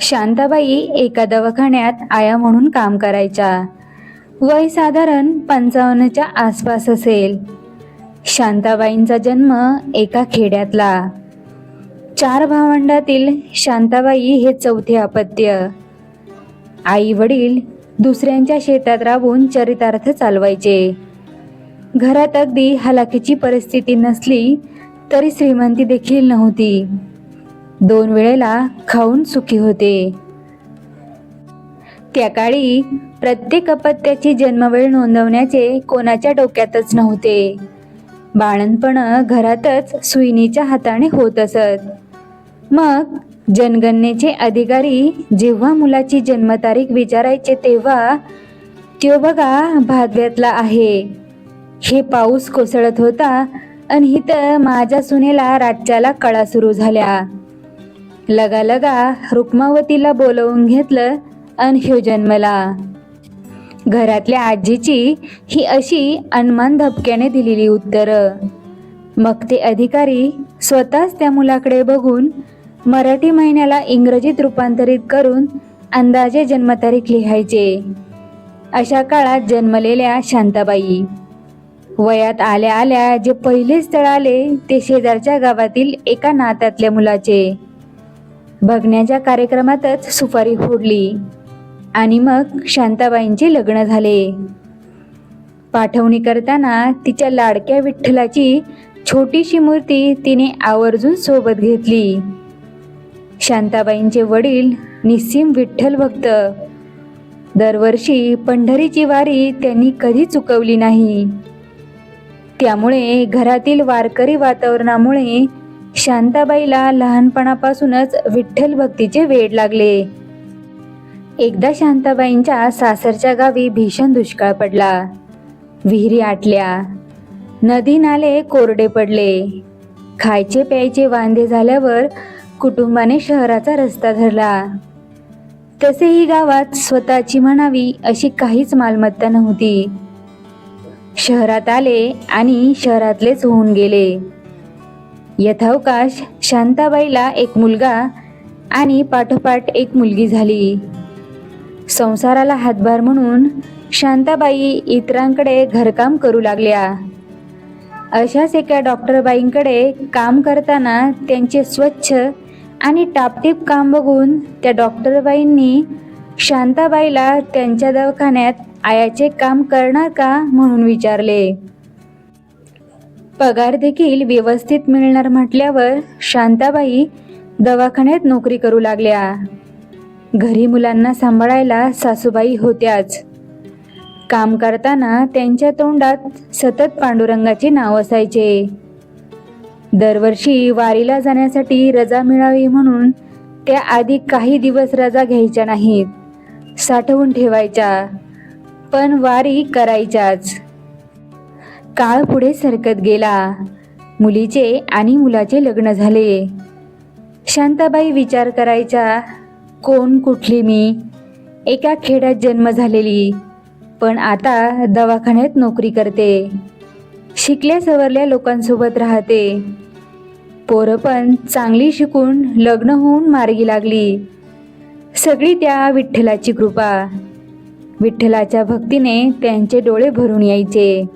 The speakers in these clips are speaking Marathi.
शांताबाई एका दवाखान्यात आया म्हणून काम करायच्या. वय साधारण पंचावन्नच्या आसपास असेल. शांताबाईंचा जन्म एका खेड्यातला. चार भावंडातील शांताबाई हे चौथे अपत्य. आई वडील दुसऱ्यांच्या शेतात राबून चरितार्थ चालवायचे. घरात अगदी हलाखीची परिस्थिती नसली तरी श्रीमंती देखील नव्हती. दोन वेळेला खाऊन सुखी होते. त्या काळी प्रत्येक अपत्याची जन्मवेळ नोंदवण्याचे कोणाच्या डोक्यातच नव्हते. बाळणपण घरातच सुईणीच्या हाताने होत असत. मग जनगणनेचे अधिकारी जेव्हा मुलाची जन्मतारीख विचारायचे तेव्हा त्यो बघा भादव्यातला आहे. हे पाऊस कोसळत होता आणि इथं माझ्या सुनेला राज्याला कळा सुरू झाल्या. लगा लगा रुक्मावतीला बोलवून घेतलं आणि ह्यो जन्मला. घरातल्या आजीची ही अशी अनमान धपक्याने दिलेली उत्तरं. मग ते अधिकारी स्वतःच त्या मुलाकडे बघून मराठी महिन्याला इंग्रजीत रूपांतरित करून अंदाजे जन्मतारीख लिहायचे. अशा काळात जन्मलेल्या शांताबाई. वयात आल्या आल्या जे पहिले स्थळ आले ते शेजारच्या गावातील एका नात्यातल्या मुलाचे. बघण्याच्या कार्यक्रमातच सुपारी फोडली आणि मग शांताबाईंचे लग्न झाले. पाठवणी करताना तिच्या लाडक्या विठ्ठलाची छोटीशी मूर्ती तिने आवर्जून सोबत घेतली. शांताबाईंचे वडील निस्सीम विठ्ठल भक्त. दरवर्षी पंढरीची वारी त्यांनी कधी चुकवली नाही. त्यामुळे घरातील वारकरी वातावरणामुळे शांताबाईला लहानपणापासूनच विठ्ठल भक्तीचे वेड लागले. एकदा शांताबाईंच्या सासरच्या गावी भीषण दुष्काळ पडला. विहिरी आटल्या. नदी नाले कोरडे पडले. खायचे प्यायचे वांदे झाल्यावर कुटुंबाने शहराचा रस्ता धरला. तसेही गावात स्वतःची म्हणावी अशी काहीच मालमत्ता नव्हती. शहरात आले आणि शहरातलेच होऊन गेले. यथावकाश शांताबाईला एक मुलगा आणि पाठोपाठ एक मुलगी झाली. संसाराला हातभार म्हणून शांताबाई इतरांकडे घरकाम करू लागल्या. अशाच एका डॉक्टरबाईंकडे काम करताना त्यांचे स्वच्छ आणि टापटीप काम बघून त्या डॉक्टरबाईंनी शांताबाईला त्यांच्या दवाखान्यात आयाचे काम करणार का म्हणून विचारले. पगार देखील व्यवस्थित मिळणार म्हटल्यावर शांताबाई दवाखान्यात नोकरी करू लागल्या. घरी मुलांना सांभाळायला सासूबाई होत्याच. काम करताना त्यांच्या तोंडात सतत पांडुरंगाचे नाव असायचे. दरवर्षी वारीला जाण्यासाठी रजा मिळावी म्हणून त्या आधी काही दिवस रजा घ्यायच्या नाहीत. साठवून ठेवायच्या. पण वारी करायच्याच. काळ पुढे सरकत गेला. मुलीचे आणि मुलाचे लग्न झाले. शांताबाई विचार करायच्या कोण कुठली मी? एका खेड्यात जन्म झालेली. पण आता दवाखान्यात नोकरी करते. शिकल्या सवरल्या लोकांसोबत राहते. पोरं पण चांगली शिकून लग्न होऊन मार्गी लागली. सगळी त्या विठ्ठलाची कृपा. विठ्ठलाच्या भक्तीने त्यांचे डोळे भरून यायचे.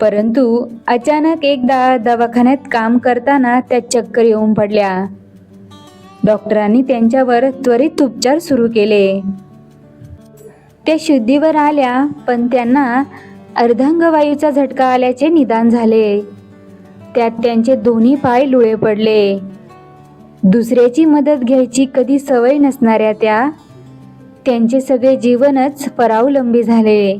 परंतु अचानक एकदा दवाखान्यात काम करताना त्या चक्कर येऊन पडल्या. डॉक्टरांनी त्यांच्यावर त्वरित उपचार सुरू केले. त्या शुद्धीवर आल्या पण त्यांना अर्धांगवायूचा झटका आल्याचे निदान झाले. त्यात त्यांचे दोन्ही पाय लुळे पडले. दुसऱ्याची मदत घ्यायची कधी सवय नसणाऱ्या त्या त्यांचे सगळे जीवनच परावलंबी झाले.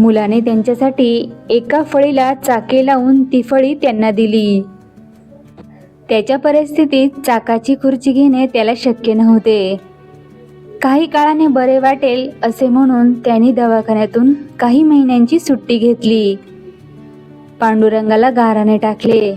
मुलाने त्यांच्यासाठी एका फळीला चाके लावून ती फळी त्यांना दिली. त्याच्या परिस्थितीत चाकाची खुर्ची घेणे त्याला शक्य नव्हते. काही काळाने बरे वाटेल असे म्हणून त्यांनी दवाखान्यातून काही महिन्यांची सुट्टी घेतली. पांडुरंगाला गाराने टाकले.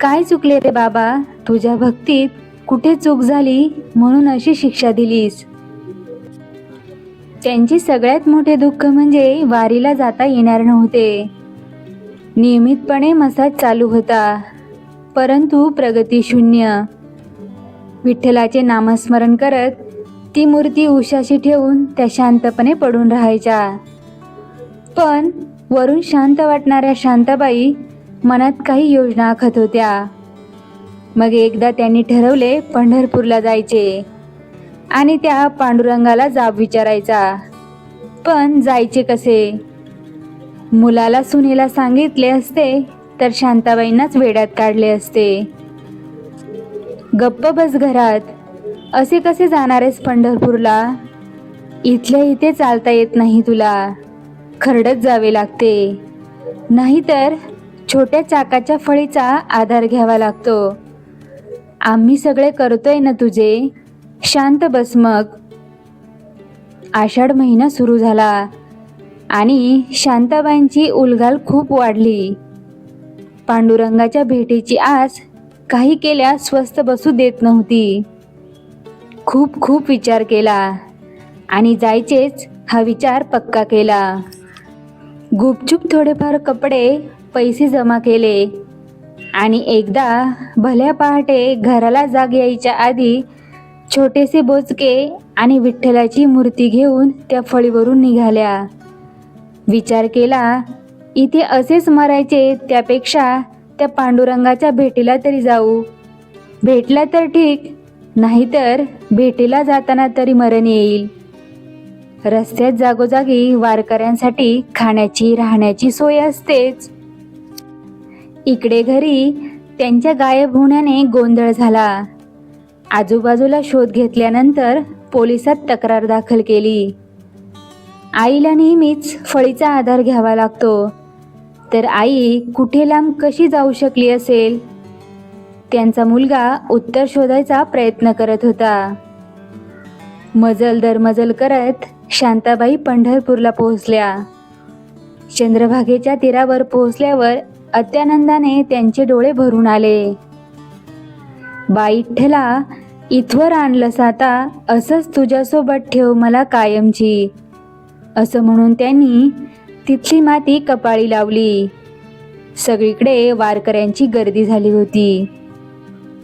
काय चुकले रे बाबा? तुझ्या भक्तीत कुठे चूक झाली? म्हणून अशी शिक्षा दिलीस. त्यांचे सगळ्यात मोठे दुःख म्हणजे वारीला जाता येणार नव्हते. नियमितपणे मसाज चालू होता परंतु प्रगती शून्य. विठ्ठलाचे नामस्मरण करत ती मूर्ती उशाशी ठेवून त्या शांतपणे पडून राहायच्या. पण वरून शांत वाटणाऱ्या शांताबाई मनात काही योजना आखत होत्या. मग एकदा त्यांनी ठरवले पंढरपूरला जायचे. आणि त्या पांडुरंगाला जाब विचारायचा. पण जायचे कसे? मुलाला सुनेला सांगितले असते तर शांताबाईंनाच वेड्यात काढले असते. गप्प बस घरात. असे कसे जाणारेस पंढरपूरला? इथल्या इथे चालता येत नाही तुला. खरडत जावे लागते. नाहीतर छोट्या चाकाच्या फळीचा आधार घ्यावा लागतो. आम्ही सगळे करतोय ना तुझे? शांत बस मग. आषाढ महिना सुरू झाला आणि शांताबाईंची उलघाल खूप वाढली. पांडुरंगाच्या भेटीची आस काही केल्या स्वस्त बसू देत नव्हती. खूप खूप विचार केला आणि जायचेच हा विचार पक्का केला. गुपचूप थोडेफार कपडे पैसे जमा केले आणि एकदा भल्या पहाटे घराला जाग यायच्या आधी छोटेसे बोचके आणि विठ्ठलाची मूर्ती घेऊन त्या फळीवरून निघाल्या. विचार केला इथे असेच मरायचे त्यापेक्षा त्या पांडुरंगाच्या भेटीला तरी जाऊ. भेटला तर ठीक नाहीतर भेटीला जाताना तरी मरण येईल. रस्त्यात जागोजागी वारकऱ्यांसाठी खाण्याची राहण्याची सोय असतेच. इकडे घरी त्यांच्या गायब होण्याने गोंधळ झाला. आजूबाजूला शोध घेतल्यानंतर पोलिसात तक्रार दाखल केली. आईला नेहमीच फळीचा आधार घ्यावा लागतो. तर आई कुठे लांब कशी जाऊ शकली असेल? त्यांचा मुलगा उत्तर शोधायचा प्रयत्न करत होता. मजल दर मजल करत शांताबाई पंढरपूरला पोहोचल्या. चंद्रभागेच्या तीरावर पोहोचल्यावर अत्यानंदाने त्यांचे डोळे भरून आले. बाईठ्ठला इथवर आणलंस आता असंच तुझ्यासोबत ठेव मला कायमची. असं म्हणून त्यांनी तिथली माती कपाळी लावली. सगळीकडे वारकऱ्यांची गर्दी झाली होती.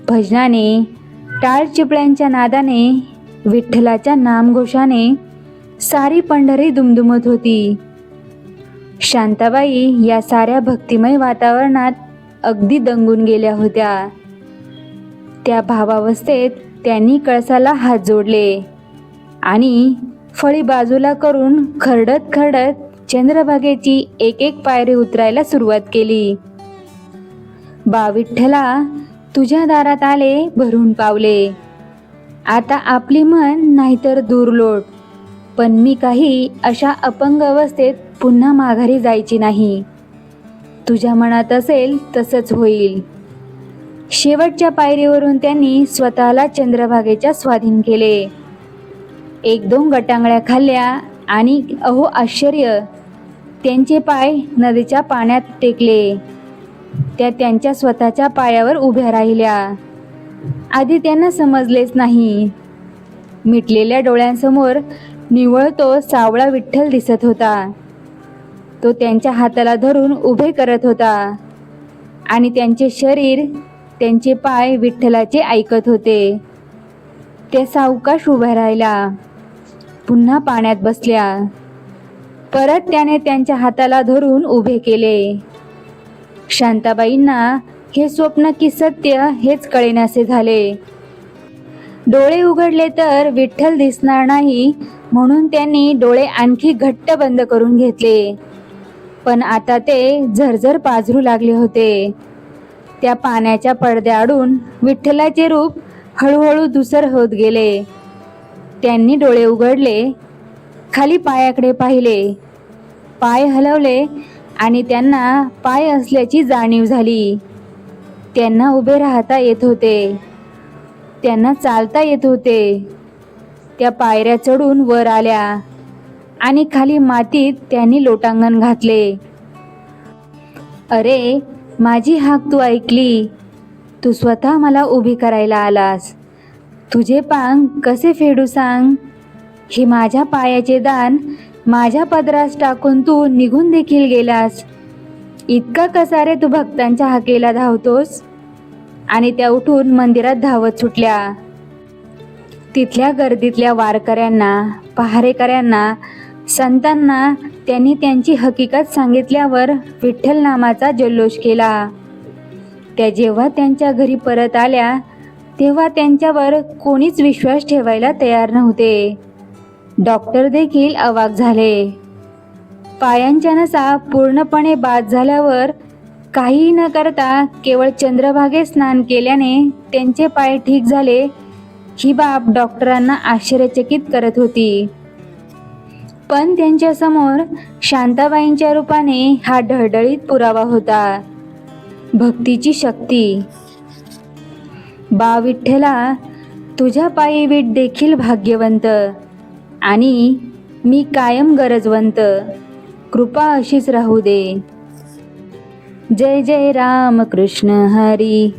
भजनाने टाळ चिपळ्यांच्या नादाने विठ्ठलाच्या नामघोषाने सारी पंढरी दुमदुमत होती. शांताबाई या साऱ्या भक्तिमय वातावरणात अगदी दंगून गेल्या होत्या. त्या भावावस्थेत त्यांनी कळसाला हात जोडले आणि फळी बाजूला करून खरडत खरडत चंद्रभागेची एक एक पायरी उतरायला सुरुवात केली. बा विठ्ठला तुझ्या दारात आले भरून पावले. आता आपली मन नाहीतर दूरलोट पण मी काही अशा अपंग अवस्थेत पुन्हा माघारी जायची नाही. तुझ्या मनात असेल तसंच होईल. शेवटच्या पायरीवरून त्यांनी स्वतःला चंद्रभागेच्या स्वाधीन केले. एक दोन गटांगळ्या खाल्ल्या आणि अहो आश्चर्य त्यांचे पाय नदीच्या पाण्यात टेकले. त्या त्यांच्या स्वतःच्या पायावर उभ्या राहिल्या. आधी त्यांना समजलेच नाही. मिटलेल्या डोळ्यांसमोर निवळ तो सावळा विठ्ठल दिसत होता. तो त्यांच्या हाताला धरून उभे करत होता आणि त्यांचे शरीर त्यांचे पाय विठ्ठलाचे ऐकत होते. त्या सावकाश उभा राहिला पुन्हा पाण्यात बसल्या. परत त्याने त्यांच्या हाताला धरून उभे केले. शांताबाईंना हे स्वप्न की सत्य हेच कळेनासे झाले. डोळे उघडले तर विठ्ठल दिसणार नाही म्हणून त्यांनी डोळे आणखी घट्ट बंद करून घेतले. पण आता ते झरझर पाझरू लागले होते. त्या पाण्याच्या पडद्याआडून विठ्ठलाचे रूप हळूहळू दुसर होत गेले. त्यांनी डोळे उघडले खाली पायाकडे पाहिले. पाय हलवले आणि त्यांना पाय असल्याची जाणीव झाली. त्यांना उभे राहता येत होते. त्यांना चालता येत होते. त्या पायऱ्या चढून वर आल्या आणि खाली मातीत त्यांनी लोटांगण घातले. अरे माझी हाक तू ऐकली. तू स्वतः मला उभी करायला आलास. तुझे पांग कसे फेडू सांग? हे माझ्या पायाचे दान माझ्या पदरास टाकून तू निघून देखील गेलास. इतका कसा रे तू भक्तांच्या हाकेला धावतोस? आणि त्या उठून मंदिरात धावत सुटल्या. तिथल्या गर्दीतल्या वारकऱ्यांना पहारेकऱ्यांना संतांना त्यांनी त्यांची हकीकत सांगितल्यावर विठ्ठल नामाचा जल्लोष केला. त्या जेव्हा त्यांच्या घरी परत आल्या तेव्हा त्यांच्यावर कोणीच विश्वास ठेवायला तयार नव्हते. डॉक्टर देखील अवाक झाले. पायांच्या नसा पूर्णपणे बाद झाल्यावर काही न करता केवळ चंद्रभागे स्नान केल्याने त्यांचे पाय ठीक झाले ही बाब डॉक्टरांना आश्चर्यचकित करत होती. पण त्यांच्यासमोर शांताबाईंच्या रूपाने हा ढळढळीत पुरावा होता. भक्तीची शक्ती. बा विठ्ठला तुझ्या पायी विठ देखील भाग्यवंत. आणि मी कायम गरजवंत. कृपा अशीच राहू दे. जय जय राम कृष्ण हरी.